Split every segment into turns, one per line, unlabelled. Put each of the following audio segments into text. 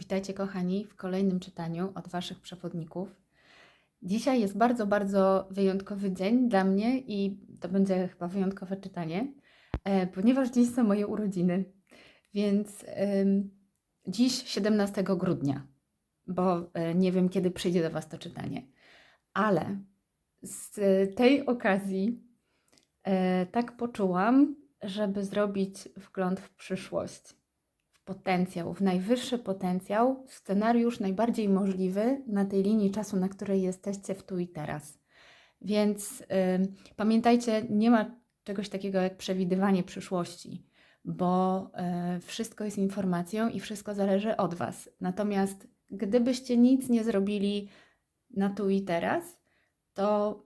Witajcie kochani w kolejnym czytaniu od Waszych przewodników. Dzisiaj jest bardzo, bardzo wyjątkowy dzień dla mnie i to będzie chyba wyjątkowe czytanie, e, ponieważ dziś są moje urodziny. Więc ym, dziś 17 grudnia, bo e, nie wiem kiedy przyjdzie do Was to czytanie, ale z tej okazji e, tak poczułam, żeby zrobić wgląd w przyszłość potencjał, w najwyższy potencjał, scenariusz najbardziej możliwy na tej linii czasu, na której jesteście w tu i teraz. Więc y, pamiętajcie, nie ma czegoś takiego jak przewidywanie przyszłości, bo y, wszystko jest informacją i wszystko zależy od Was. Natomiast gdybyście nic nie zrobili na tu i teraz, to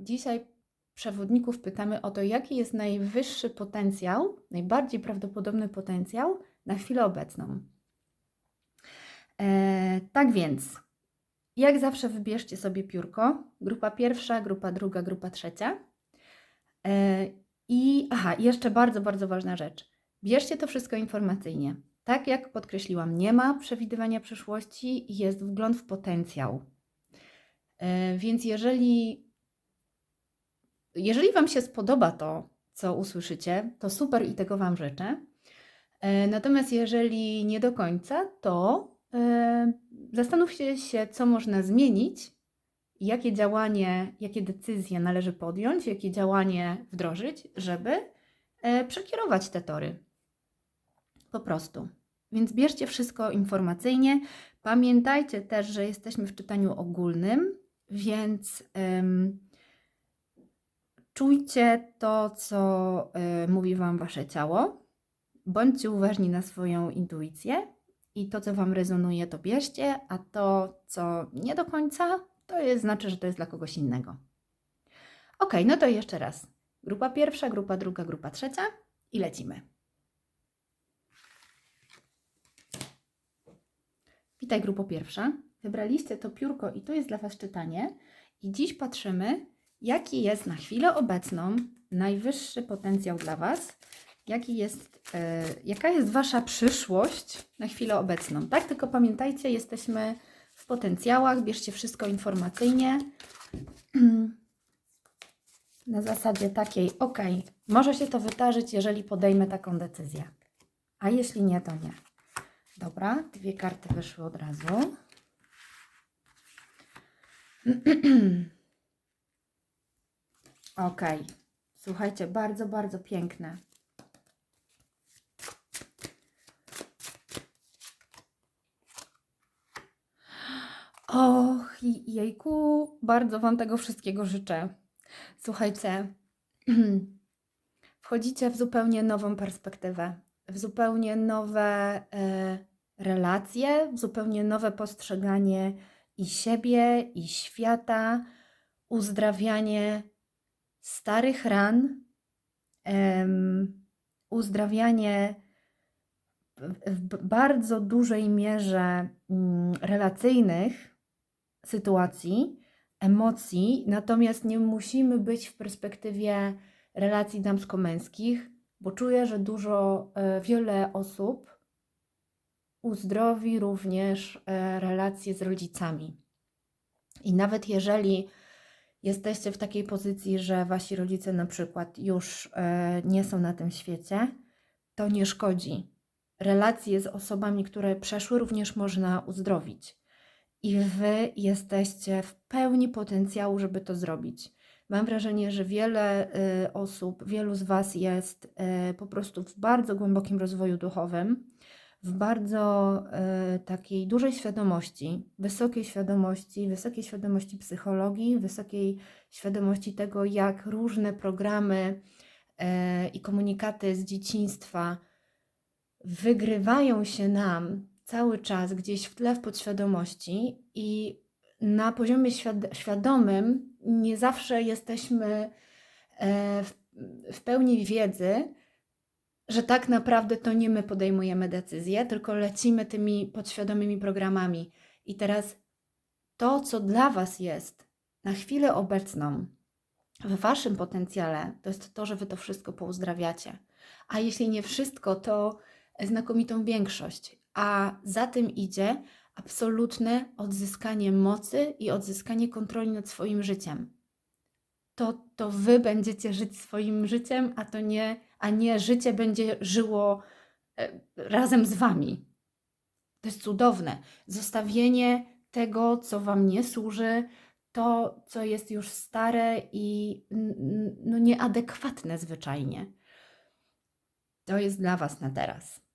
dzisiaj przewodników pytamy o to, jaki jest najwyższy potencjał, najbardziej prawdopodobny potencjał na chwilę obecną. E, tak więc, jak zawsze wybierzcie sobie piórko. Grupa pierwsza, grupa druga, grupa trzecia. E, I aha, jeszcze bardzo, bardzo ważna rzecz. Bierzcie to wszystko informacyjnie. Tak jak podkreśliłam, nie ma przewidywania przyszłości, jest wgląd w potencjał. E, więc jeżeli, jeżeli Wam się spodoba to, co usłyszycie, to super i tego Wam życzę. E, Natomiast jeżeli nie do końca, to e, zastanówcie się, co można zmienić, jakie działanie, jakie decyzje należy podjąć, jakie działanie wdrożyć, żeby e, przekierować te tory. Po prostu. Więc bierzcie wszystko informacyjnie. Pamiętajcie też, że jesteśmy w czytaniu ogólnym, więc czujcie to, co e, mówi Wam Wasze ciało. Bądźcie uważni na swoją intuicję i to, co Wam rezonuje, to bierzcie, a to, co nie do końca, to jest, znaczy, że to jest dla kogoś innego. Ok, no to jeszcze raz. Grupa pierwsza, grupa druga, grupa trzecia i lecimy. Witaj, grupo pierwsza. Wybraliście to piórko i to jest dla Was czytanie. I dziś patrzymy, jaki jest na chwilę obecną najwyższy potencjał dla Was jaki jest, e, jaka jest Wasza przyszłość na chwilę obecną. Tak, tylko pamiętajcie, jesteśmy w potencjałach, bierzcie wszystko informacyjnie. Na zasadzie takiej, ok, może się to wydarzyć, jeżeli podejmę taką decyzję. A jeśli nie, to nie. Dobra, dwie karty wyszły od razu. Ok, słuchajcie, bardzo, bardzo piękne. Och, jejku, bardzo Wam tego wszystkiego życzę. Słuchajcie, wchodzicie w zupełnie nową perspektywę, w zupełnie nowe e, relacje, w zupełnie nowe postrzeganie i siebie, i świata, uzdrawianie starych ran, em, uzdrawianie w, bardzo dużej mierze mm, relacyjnych sytuacji, emocji, natomiast nie musimy być w perspektywie relacji damsko-męskich, bo czuję, że dużo, e, wiele osób uzdrowi również e, relacje z rodzicami. I nawet jeżeli jesteście w takiej pozycji, że wasi rodzice na przykład już e, nie są na tym świecie, to nie szkodzi. Relacje z osobami, które przeszły, również można uzdrowić. I wy jesteście w pełni potencjału, żeby to zrobić. Mam wrażenie, że wiele y, osób, wielu z Was jest y, po prostu w bardzo głębokim rozwoju duchowym, w bardzo y, takiej dużej świadomości, wysokiej świadomości, wysokiej świadomości psychologii, wysokiej świadomości tego, jak różne programy i komunikaty z dzieciństwa wygrywają się nam cały czas gdzieś w tle w podświadomości i na poziomie świad- świadomym nie zawsze jesteśmy e, w pełni wiedzy, że tak naprawdę to nie my podejmujemy decyzje, tylko lecimy tymi podświadomymi programami. I teraz to, co dla Was jest na chwilę obecną w Waszym potencjale, to jest to, że Wy to wszystko pouzdrawiacie. A jeśli nie wszystko, to znakomitą większość. A za tym idzie absolutne odzyskanie mocy i odzyskanie kontroli nad swoim życiem. To, to wy będziecie żyć swoim życiem, a to nie, a nie życie będzie żyło e, razem z wami. To jest cudowne. Zostawienie tego, co wam nie służy, to, co jest już stare i no, nieadekwatne zwyczajnie. To jest dla was na teraz.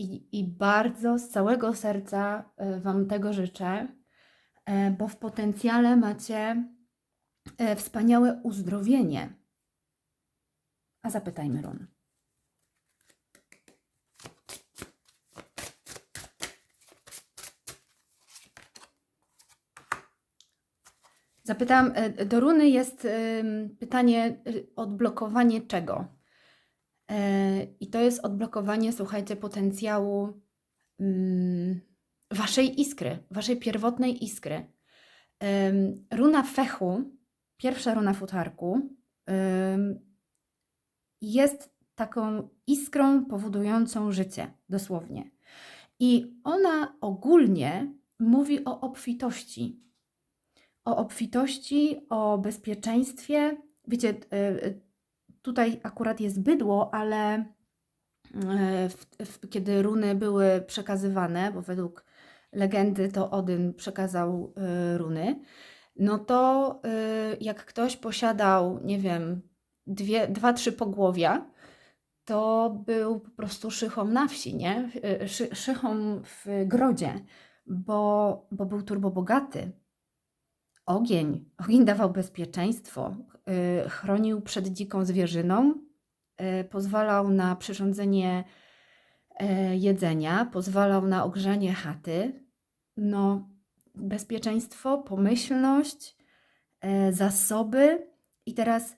I, I bardzo z całego serca e, Wam tego życzę, e, bo w potencjale macie e, wspaniałe uzdrowienie. A zapytajmy Run. Zapytam, do runy jest pytanie odblokowanie czego? E, I to jest odblokowanie, słuchajcie, potencjału mm, waszej iskry, waszej pierwotnej iskry. Runa fechu, pierwsza runa futarku, jest taką iskrą powodującą życie, dosłownie. I ona ogólnie mówi o obfitości. O obfitości, o bezpieczeństwie. Wiecie, e, e, tutaj akurat jest bydło, ale e, w, w, kiedy runy były przekazywane, bo według legendy to Odyn przekazał e, runy, no to e, jak ktoś posiadał, nie wiem, dwie, dwa, trzy pogłowia, to był po prostu szychą na wsi, nie? Szy, szychą w grodzie, bo, bo był turbobogaty. Ogień. Ogień dawał bezpieczeństwo, y, chronił przed dziką zwierzyną, y, pozwalał na przyrządzenie e, jedzenia, pozwalał na ogrzanie chaty. No, bezpieczeństwo, pomyślność, zasoby. I teraz,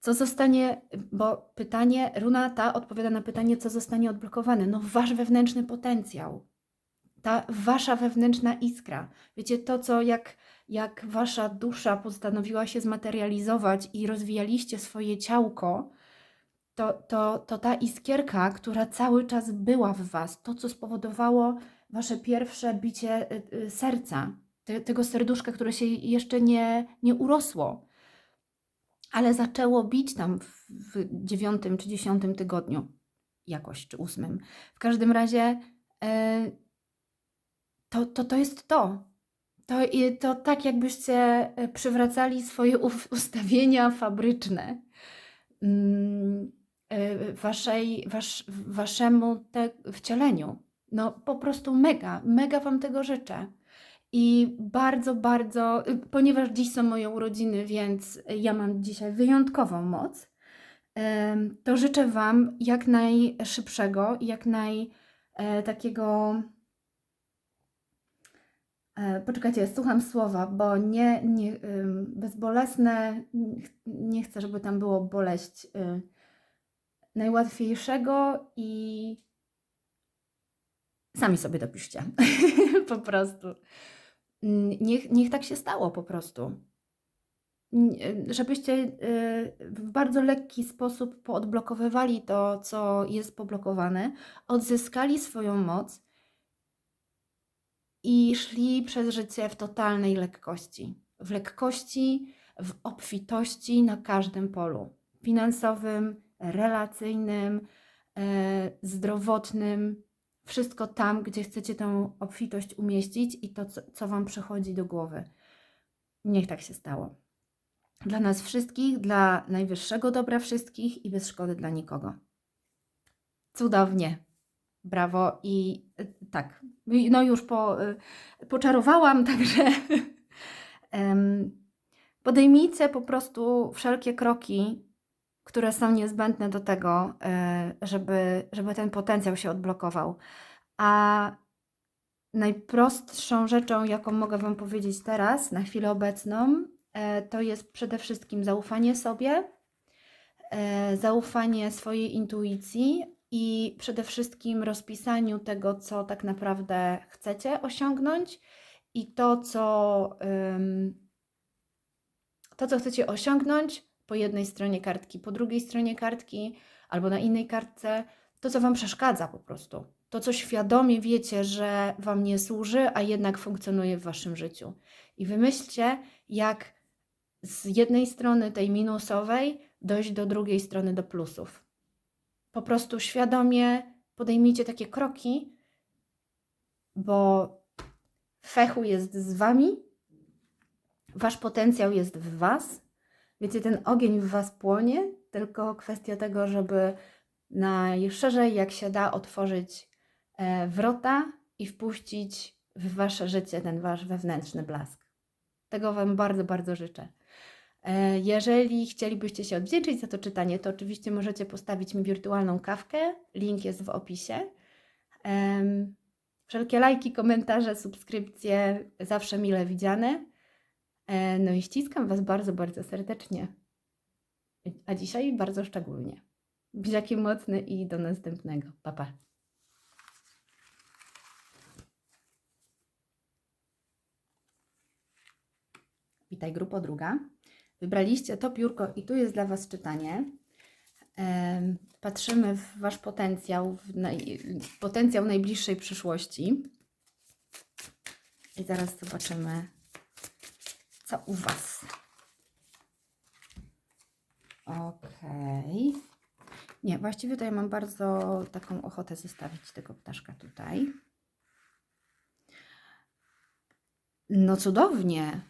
co zostanie, bo pytanie, runa ta odpowiada na pytanie, co zostanie odblokowane. No, wasz wewnętrzny potencjał, ta wasza wewnętrzna iskra. Wiecie, to co jak, jak wasza dusza postanowiła się zmaterializować i rozwijaliście swoje ciałko, to, to, to ta iskierka, która cały czas była w was, to co spowodowało wasze pierwsze bicie y, y, serca, te, tego serduszka, które się jeszcze nie, nie urosło, ale zaczęło bić tam w, w dziewiątym czy dziesiątym tygodniu, jakoś, czy ósmym. W każdym razie. e, to, to, to jest to. To, to tak, jakbyście e, przywracali swoje ustawienia fabryczne mm, e, waszej, wasz, waszemu te, wcieleniu. No po prostu mega, mega Wam tego życzę. I bardzo, bardzo, y, ponieważ dziś są moje urodziny, więc ja mam dzisiaj wyjątkową moc, to życzę Wam jak najszybszego, jak naj e, takiego Poczekajcie, słucham słowa, bo nie, nie ym, bezbolesne, nie ch- nie chcę, żeby tam było boleść. y, Najłatwiejszego i sami sobie dopiszcie. po prostu. Mm, Niech, niech tak się stało po prostu. Y, Żebyście y, w bardzo lekki sposób poodblokowywali to, co jest poblokowane, odzyskali swoją moc i szli przez życie w totalnej lekkości. W lekkości, w obfitości na każdym polu finansowym, relacyjnym, e, zdrowotnym. Wszystko tam, gdzie chcecie tę obfitość umieścić i to, co, co Wam przychodzi do głowy. Niech tak się stało. Dla nas wszystkich, dla najwyższego dobra wszystkich i bez szkody dla nikogo. Cudownie. Brawo i y, tak, y, no już po, y, poczarowałam, także podejmijcie po prostu wszelkie kroki, które są niezbędne do tego, e, żeby, żeby ten potencjał się odblokował. A najprostszą rzeczą, jaką mogę Wam powiedzieć teraz, na chwilę obecną, e, to jest przede wszystkim zaufanie sobie, e, zaufanie swojej intuicji i przede wszystkim rozpisaniu tego, co tak naprawdę chcecie osiągnąć i to, co, to, co chcecie osiągnąć po jednej stronie kartki, po drugiej stronie kartki albo na innej kartce, to, co Wam przeszkadza po prostu. To, co świadomie wiecie, że Wam nie służy, a jednak funkcjonuje w Waszym życiu. I wymyślcie, jak z jednej strony tej minusowej dojść do drugiej strony do plusów. Po prostu świadomie podejmijcie takie kroki, bo fechu jest z Wami, Wasz potencjał jest w Was. Wiecie, ten ogień w Was płonie, tylko kwestia tego, żeby najszerzej jak się da otworzyć e, wrota i wpuścić w Wasze życie ten Wasz wewnętrzny blask. Tego Wam bardzo, bardzo życzę. E, jeżeli chcielibyście się odwdzięczyć za to czytanie, to oczywiście możecie postawić mi wirtualną kawkę. Link jest w opisie. Wszelkie lajki, komentarze, subskrypcje zawsze mile widziane. E, no i ściskam Was bardzo, bardzo serdecznie. A dzisiaj bardzo szczególnie. Buziaki mocny i do następnego. Pa, pa. Witaj, grupo druga. Wybraliście to piórko i tu jest dla Was czytanie. Patrzymy w Wasz potencjał, w naj, potencjał najbliższej przyszłości. I zaraz zobaczymy, co u Was. Okej. Okay. Nie, właściwie ja mam bardzo taką ochotę zostawić tego ptaszka tutaj. No cudownie.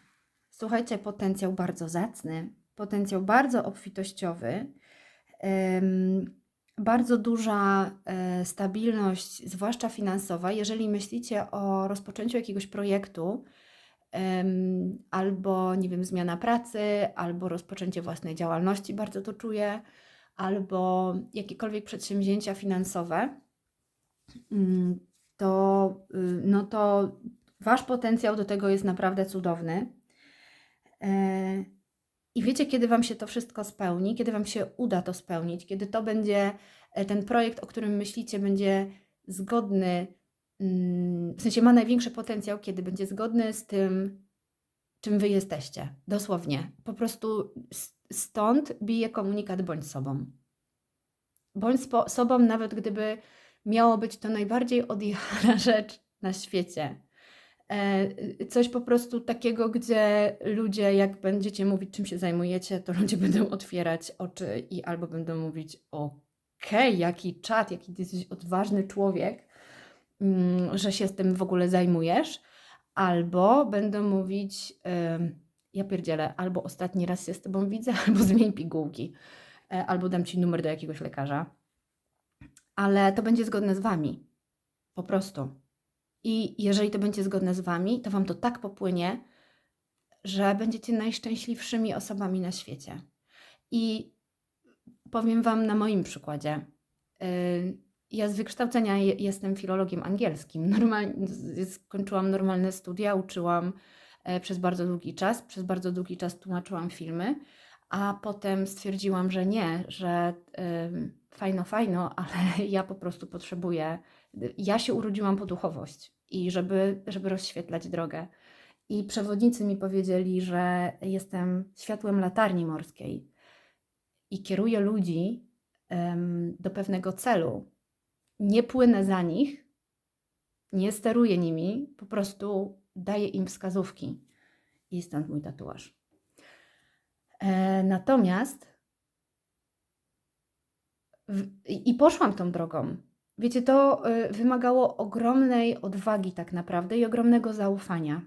Słuchajcie, potencjał bardzo zacny, potencjał bardzo obfitościowy, bardzo duża e, stabilność, zwłaszcza finansowa. Jeżeli myślicie o rozpoczęciu jakiegoś projektu, albo nie wiem, zmiana pracy, albo rozpoczęcie własnej działalności, bardzo to czuję, albo jakiekolwiek przedsięwzięcia finansowe, mm, to, y, no to wasz potencjał do tego jest naprawdę cudowny. E, I wiecie, kiedy Wam się to wszystko spełni, kiedy Wam się uda to spełnić, kiedy to będzie e, ten projekt, o którym myślicie, będzie zgodny, mm, w sensie ma największy potencjał, kiedy będzie zgodny z tym, czym Wy jesteście. Dosłownie. Po prostu stąd bije komunikat bądź sobą. Bądź sobą, nawet gdyby miało być to najbardziej odjechana rzecz na świecie. E, coś po prostu takiego, gdzie ludzie, jak będziecie mówić, czym się zajmujecie, to ludzie będą otwierać oczy i albo będą mówić: Okej, jaki czat, jaki ty jesteś odważny człowiek, mm, że się z tym w ogóle zajmujesz, albo będą mówić: Ja pierdzielę, albo ostatni raz się z tobą widzę, albo zmień pigułki, e, albo dam ci numer do jakiegoś lekarza. Ale to będzie zgodne z wami. Po prostu. I jeżeli to będzie zgodne z Wami, to Wam to tak popłynie, że będziecie najszczęśliwszymi osobami na świecie. I powiem Wam na moim przykładzie. Y, ja z wykształcenia jestem filologiem angielskim. Normalnie, skończyłam normalne studia, uczyłam e, przez bardzo długi czas. Przez bardzo długi czas tłumaczyłam filmy, a potem stwierdziłam, że nie, że fajno, fajno, ale ja po prostu potrzebuję ja się urodziłam po duchowość i żeby, żeby rozświetlać drogę. I przewodnicy mi powiedzieli, że jestem światłem latarni morskiej i kieruję ludzi um, do pewnego celu. Nie płynę za nich, nie steruję nimi, po prostu daję im wskazówki. I stąd mój tatuaż. E, natomiast w, i poszłam tą drogą. Wiecie, to y, wymagało ogromnej odwagi tak naprawdę i ogromnego zaufania.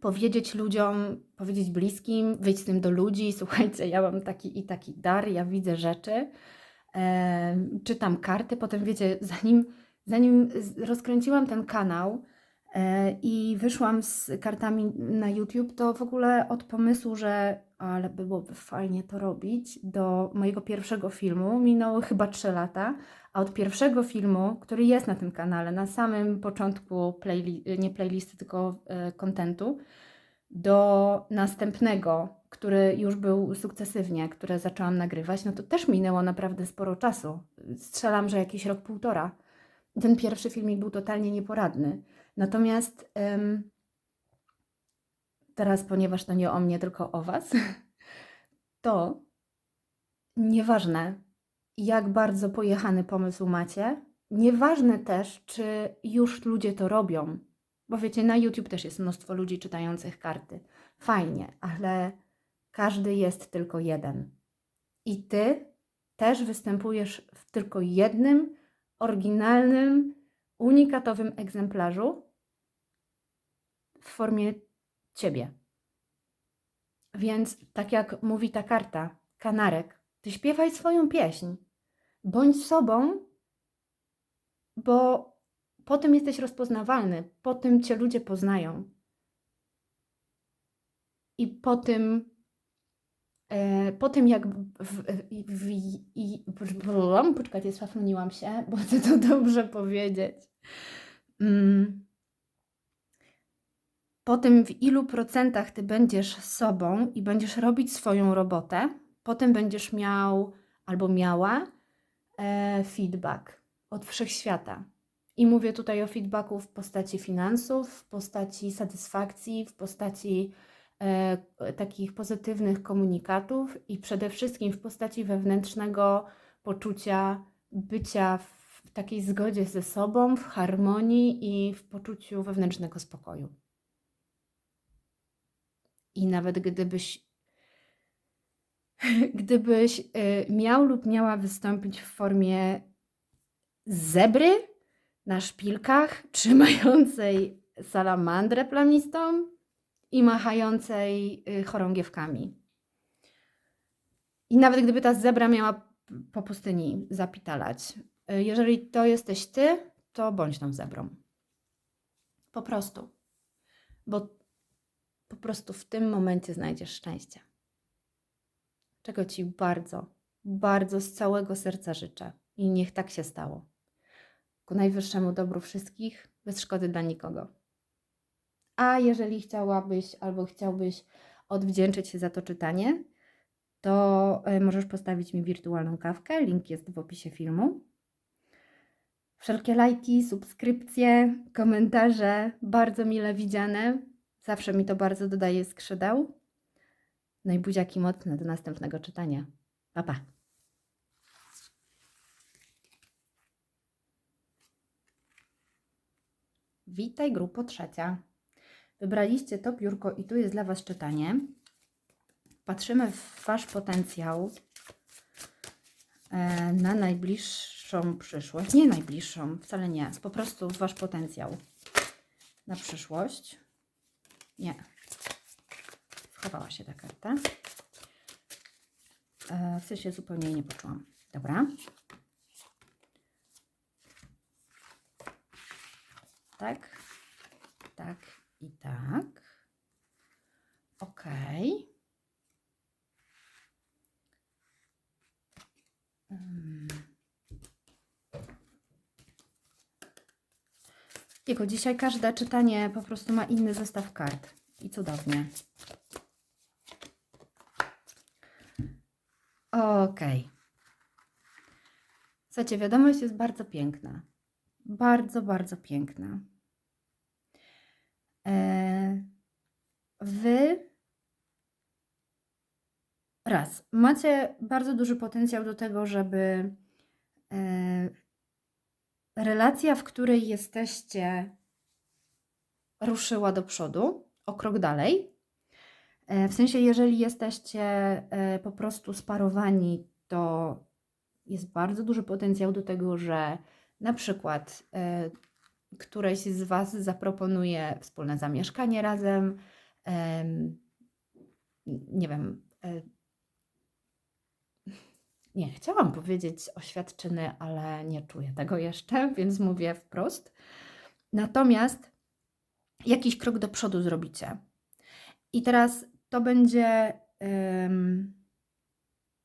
Powiedzieć ludziom, powiedzieć bliskim, wyjść z tym do ludzi, słuchajcie, ja mam taki i taki dar, ja widzę rzeczy, e, czytam karty, potem wiecie, zanim, zanim rozkręciłam ten kanał, E, I wyszłam z kartami na YouTube, to w ogóle od pomysłu, że ale byłoby fajnie to robić, do mojego pierwszego filmu minęło chyba 3 lata, a od pierwszego filmu, który jest na tym kanale, na samym początku playli nie playlisty, tylko kontentu, do następnego, który już był sukcesywnie, które zaczęłam nagrywać, no to też minęło naprawdę sporo czasu. Strzelam, że jakiś rok, półtora. Ten pierwszy filmik był totalnie nieporadny. Natomiast ym, teraz, ponieważ to nie o mnie, tylko o Was, to nieważne, jak bardzo pojechany pomysł macie, nieważne też, czy już ludzie to robią, bo wiecie, na YouTube też jest mnóstwo ludzi czytających karty. Fajnie, ale każdy jest tylko jeden. I ty też występujesz w tylko jednym oryginalnym, unikatowym egzemplarzu w formie ciebie. Więc tak jak mówi ta karta, kanarek, ty śpiewaj swoją pieśń. Bądź sobą, bo po tym jesteś rozpoznawalny, po tym cię ludzie poznają. I po tym, e, po tym jak w, w, i, poczekajcie, się, bo chcę to dobrze powiedzieć. Mm. Po tym, w ilu procentach ty będziesz sobą i będziesz robić swoją robotę, potem będziesz miał albo miała feedback od wszechświata. I mówię tutaj o feedbacku w postaci finansów, w postaci satysfakcji, w postaci e, takich pozytywnych komunikatów i przede wszystkim w postaci wewnętrznego poczucia bycia w takiej zgodzie ze sobą, w harmonii i w poczuciu wewnętrznego spokoju. I nawet gdybyś gdybyś y, miał lub miała wystąpić w formie zebry na szpilkach, trzymającej salamandrę plamistą i machającej y, chorągiewkami. I nawet gdyby ta zebra miała po pustyni zapitalać, y, jeżeli to jesteś ty, to bądź tą zebrą. Po prostu. Bo po prostu w tym momencie znajdziesz szczęście. Czego ci bardzo, bardzo z całego serca życzę. I niech tak się stało ku najwyższemu dobru wszystkich, bez szkody dla nikogo. A jeżeli chciałabyś albo chciałbyś odwdzięczyć się za to czytanie, to e, możesz postawić mi wirtualną kawkę. Link jest w opisie filmu. Wszelkie lajki, subskrypcje, komentarze bardzo mile widziane. Zawsze mi to bardzo dodaje skrzydeł. No i buziaki mocne do następnego czytania. Pa, pa. Witaj, grupo trzecia. Wybraliście to biurko i tu jest dla Was czytanie. Patrzymy w Wasz potencjał e, na najbliższą przyszłość. Nie najbliższą, wcale nie. Po prostu Wasz potencjał na przyszłość. Nie. Schowała się ta karta. E, w sensie zupełnie jej nie poczułam. Dobra. tak, tak i tak. Ok. Jego dzisiaj każde czytanie po prostu ma inny zestaw kart. I cudownie. Ok. Słuchajcie, wiadomość jest bardzo piękna bardzo, bardzo piękna. E, wy raz, macie bardzo duży potencjał do tego, żeby e, relacja, w której jesteście, ruszyła do przodu, o krok dalej. E, w sensie, jeżeli jesteście po prostu sparowani, to jest bardzo duży potencjał do tego, że na przykład e, któreś z Was zaproponuje wspólne zamieszkanie razem, nie wiem, e, nie, chciałam powiedzieć oświadczyny, ale nie czuję tego jeszcze, więc mówię wprost. Natomiast jakiś krok do przodu zrobicie. I teraz to będzie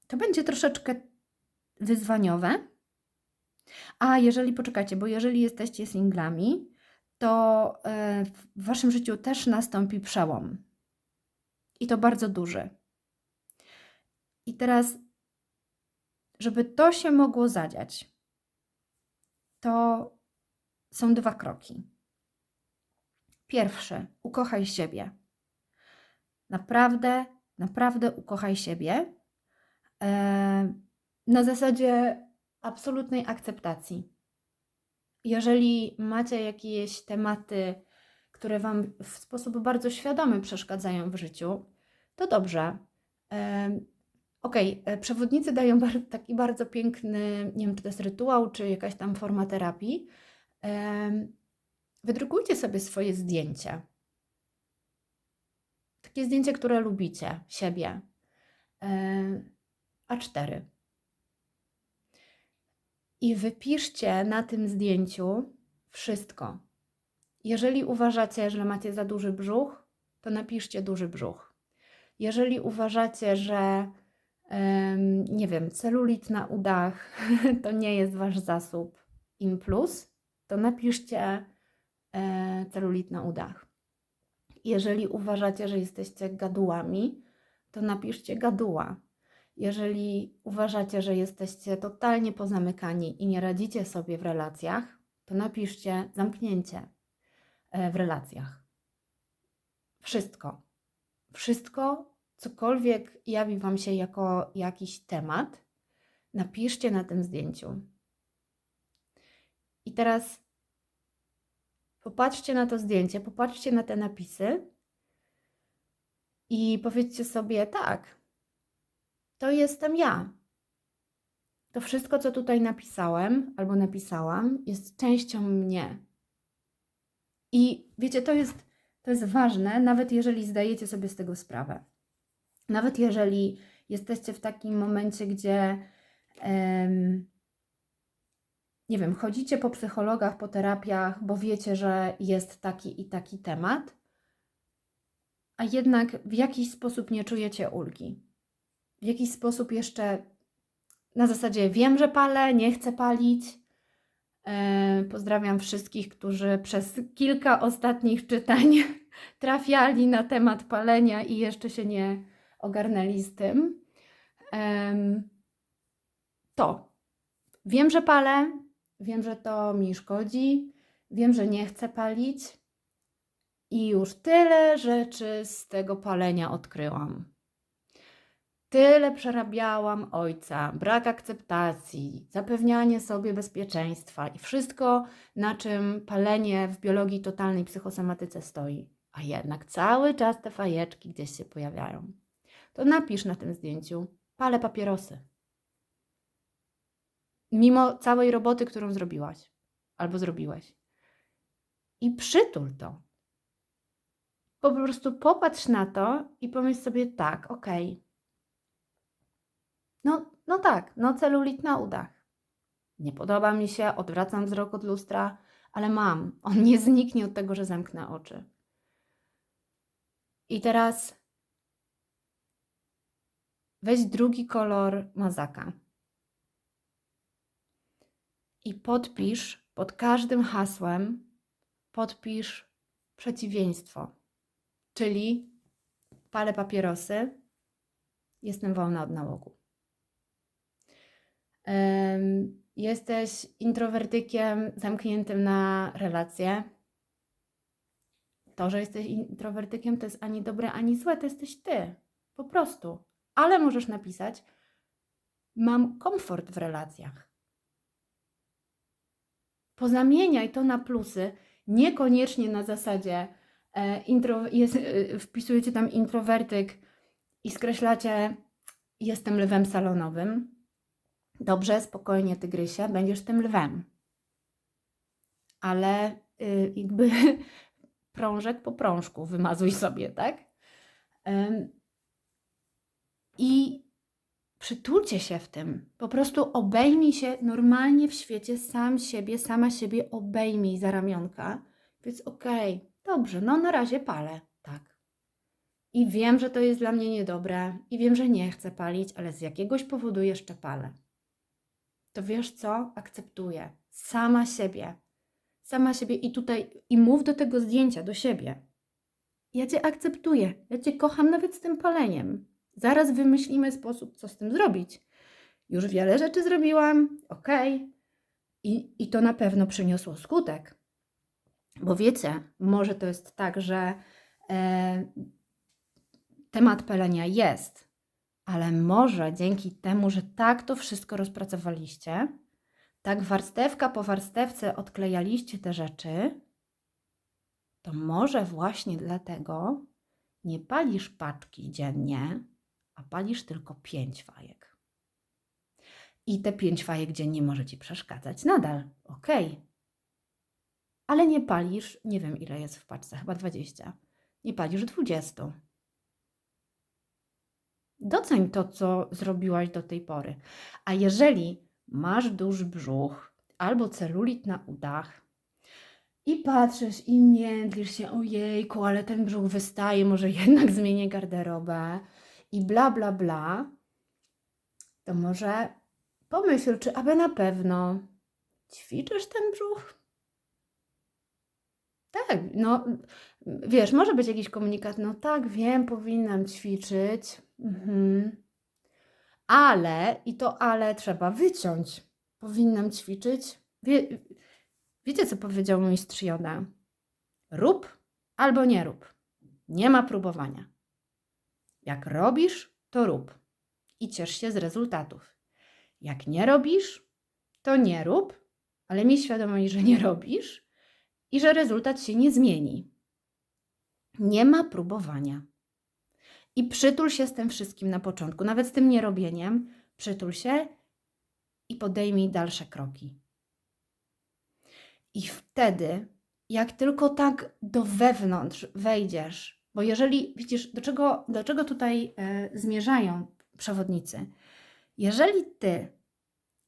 to będzie troszeczkę wyzwaniowe, a jeżeli, poczekajcie, bo jeżeli jesteście singlami, to e, w waszym życiu też nastąpi przełom. I to bardzo duży. I teraz, żeby to się mogło zadziać, to są dwa kroki. Pierwszy, ukochaj siebie. Naprawdę, naprawdę ukochaj siebie. E, na zasadzie absolutnej akceptacji. Jeżeli macie jakieś tematy, które Wam w sposób bardzo świadomy przeszkadzają w życiu, to dobrze. Em, Okej, e, przewodnicy dają taki bardzo piękny, nie wiem, czy to jest rytuał, czy jakaś tam forma terapii. Wydrukujcie sobie swoje zdjęcie. Takie zdjęcie, które lubicie, siebie. Em, A4. I wypiszcie na tym zdjęciu wszystko. Jeżeli uważacie, że macie za duży brzuch, to napiszcie duży brzuch. Jeżeli uważacie, że nie wiem, celulit na udach to nie jest wasz zasób in plus, to napiszcie e, celulit na udach. Jeżeli uważacie, że jesteście gadułami, to napiszcie gaduła. Jeżeli uważacie, że jesteście totalnie pozamykani i nie radzicie sobie w relacjach, to napiszcie zamknięcie e, w relacjach. Wszystko. Wszystko, cokolwiek jawi Wam się jako jakiś temat, napiszcie na tym zdjęciu. I teraz popatrzcie na to zdjęcie, popatrzcie na te napisy i powiedzcie sobie: tak, to jestem ja. To wszystko, co tutaj napisałem albo napisałam, jest częścią mnie. I wiecie, to jest, to jest ważne, nawet jeżeli zdajecie sobie z tego sprawę. Nawet jeżeli jesteście w takim momencie, gdzie nie wiem, chodzicie po psychologach, po terapiach, bo wiecie, że jest taki i taki temat, a jednak w jakiś sposób nie czujecie ulgi. W jakiś sposób jeszcze na zasadzie wiem, że palę, nie chcę palić. E, Pozdrawiam wszystkich, którzy przez kilka ostatnich czytań trafiali na temat palenia i jeszcze się nie ogarnęli z tym. Em, To wiem, że palę, wiem, że to mi szkodzi, wiem, że nie chcę palić i już tyle rzeczy z tego palenia odkryłam. Tyle przerabiałam ojca, brak akceptacji, zapewnianie sobie bezpieczeństwa i wszystko, na czym palenie w biologii totalnej psychosomatyce stoi. A jednak cały czas te fajeczki gdzieś się pojawiają. To napisz na tym zdjęciu: palę papierosy. Mimo całej roboty, którą zrobiłaś albo zrobiłeś. I przytul to. Po prostu popatrz na to i pomyśl sobie tak, okej. No, no tak, no celulit na udach. Nie podoba mi się, odwracam wzrok od lustra, ale mam. On nie zniknie od tego, że zamknę oczy. I teraz weź drugi kolor mazaka i podpisz pod każdym hasłem, podpisz przeciwieństwo, czyli palę papierosy, jestem wolna od nałogu. Jesteś introwertykiem zamkniętym na relacje. To, że jesteś introwertykiem, to jest ani dobre, ani złe, to jesteś ty. Po prostu. Ale możesz napisać: Mam komfort w relacjach. Pozamieniaj to na plusy, niekoniecznie na zasadzie e, intro, jest, e, wpisujecie tam introwertyk i skreślacie jestem lwem salonowym. Dobrze, spokojnie, tygrysie, będziesz tym lwem. Ale y, jakby prążek po prążku wymazuj sobie, tak? Ym, I przytulcie się w tym. Po prostu obejmij się normalnie w świecie, sam siebie, sama siebie obejmij za ramionka. Więc okej, dobrze, no na razie palę, tak. I wiem, że to jest dla mnie niedobre, i wiem, że nie chcę palić, ale z jakiegoś powodu jeszcze palę to wiesz co? Akceptuję sama siebie. Sama siebie i tutaj, i mów do tego zdjęcia, do siebie. Ja Cię akceptuję, ja Cię kocham nawet z tym paleniem. Zaraz wymyślimy sposób, co z tym zrobić. Już wiele rzeczy zrobiłam, okej. I, I to na pewno przyniosło skutek. Bo wiecie, może to jest tak, że e, temat palenia jest, ale może dzięki temu, że tak to wszystko rozpracowaliście, tak warstewka po warstewce odklejaliście te rzeczy, to może właśnie dlatego nie palisz paczki dziennie, a palisz tylko pięć fajek. I te pięć fajek dziennie może ci przeszkadzać nadal, okej. Ale nie palisz, nie wiem ile jest w paczce, chyba 20. Nie palisz 20. Doceń to, co zrobiłaś do tej pory. A jeżeli masz duży brzuch albo celulit na udach i patrzysz i międlisz się, ojejku, ale ten brzuch wystaje, może jednak zmienię garderobę i bla, bla, bla, to może pomyśl, czy aby na pewno ćwiczysz ten brzuch? Tak, no wiesz, może być jakiś komunikat, no tak, wiem, powinnam ćwiczyć, mhm. ale, i to ale trzeba wyciąć, powinnam ćwiczyć. Wie, wiecie, co powiedział mistrz Joda? Rób albo nie rób. Nie ma próbowania. Jak robisz, to rób i ciesz się z rezultatów. Jak nie robisz, to nie rób, ale miej świadomość, że nie robisz i że rezultat się nie zmieni. Nie ma próbowania. I przytul się z tym wszystkim na początku, nawet z tym nierobieniem. Przytul się i podejmij dalsze kroki. I wtedy, jak tylko tak do wewnątrz wejdziesz, bo jeżeli widzisz, do czego, do czego tutaj e, zmierzają przewodnicy, jeżeli ty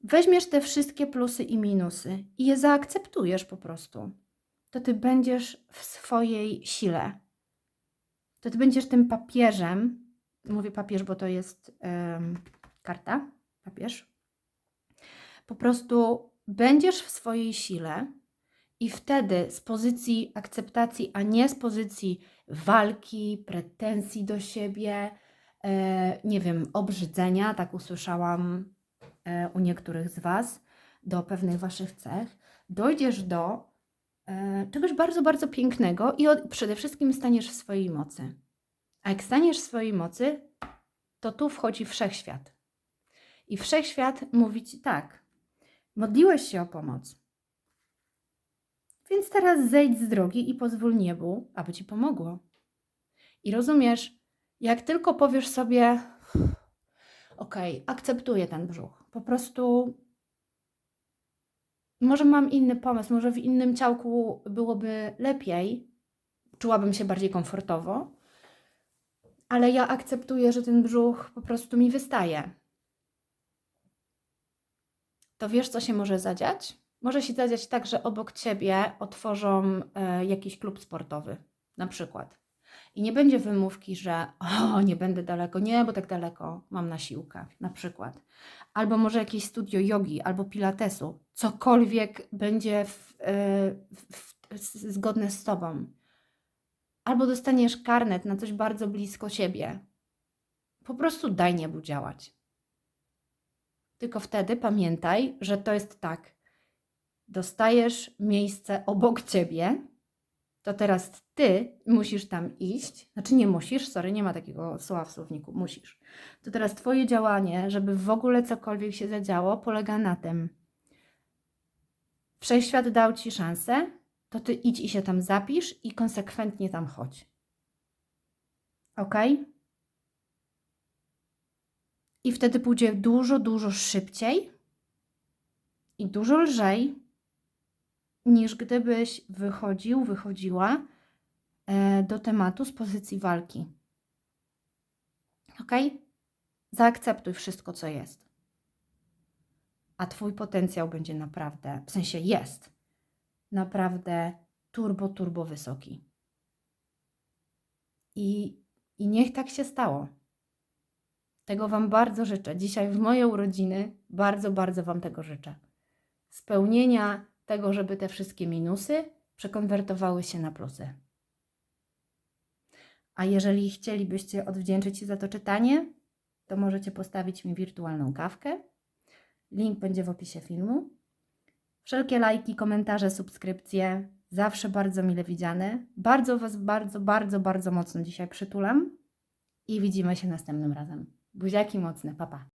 weźmiesz te wszystkie plusy i minusy i je zaakceptujesz po prostu, to ty będziesz w swojej sile. To ty będziesz tym papieżem. Mówię papież, bo to jest karta, papież. Po prostu będziesz w swojej sile i wtedy z pozycji akceptacji, a nie z pozycji walki, pretensji do siebie, e, nie wiem, obrzydzenia, tak usłyszałam e, u niektórych z Was, do pewnych Waszych cech, dojdziesz do e, czegoś bardzo, bardzo pięknego i przede wszystkim staniesz w swojej mocy. A jak staniesz w swojej mocy, to tu wchodzi wszechświat. I wszechświat mówi ci tak: modliłeś się o pomoc. Więc teraz zejdź z drogi i pozwól niebu, aby ci pomogło. I rozumiesz, jak tylko powiesz sobie, okej, akceptuję ten brzuch, po prostu może mam inny pomysł, może w innym ciałku byłoby lepiej, czułabym się bardziej komfortowo, ale ja akceptuję, że ten brzuch po prostu mi wystaje. To wiesz, co się może zadziać? Może się zadziać tak, że obok ciebie otworzą e, jakiś klub sportowy, na przykład. I nie będzie wymówki, że o, nie będę daleko, nie, bo tak daleko mam na siłkę, na przykład. Albo może jakieś studio jogi, albo pilatesu, cokolwiek będzie w, e, w, w, zgodne z tobą. Albo dostaniesz karnet na coś bardzo blisko siebie. Po prostu daj niebu działać. Tylko wtedy pamiętaj, że to jest tak. Dostajesz miejsce obok ciebie, to teraz ty musisz tam iść. Znaczy nie musisz, sorry, nie ma takiego słowa w słowniku, musisz. To teraz twoje działanie, żeby w ogóle cokolwiek się zadziało, polega na tym. Wszechświat dał ci szansę, to ty idź i się tam zapisz i konsekwentnie tam chodź. Ok? I wtedy pójdzie dużo, dużo szybciej i dużo lżej, niż gdybyś wychodził, wychodziła e, do tematu z pozycji walki. Ok? Zaakceptuj wszystko, co jest. A Twój potencjał będzie naprawdę, w sensie jest, naprawdę turbo, turbo wysoki. I, I niech tak się stało. Tego Wam bardzo życzę. Dzisiaj w moje urodziny bardzo, bardzo Wam tego życzę. Spełnienia tego, żeby te wszystkie minusy przekonwertowały się na plusy. A jeżeli chcielibyście odwdzięczyć się za to czytanie, to możecie postawić mi wirtualną kawkę. Link będzie w opisie filmu. Wszelkie lajki, komentarze, subskrypcje zawsze bardzo mile widziane. Bardzo Was bardzo, bardzo, bardzo mocno dzisiaj przytulam i widzimy się następnym razem. Buziaki mocne, papa.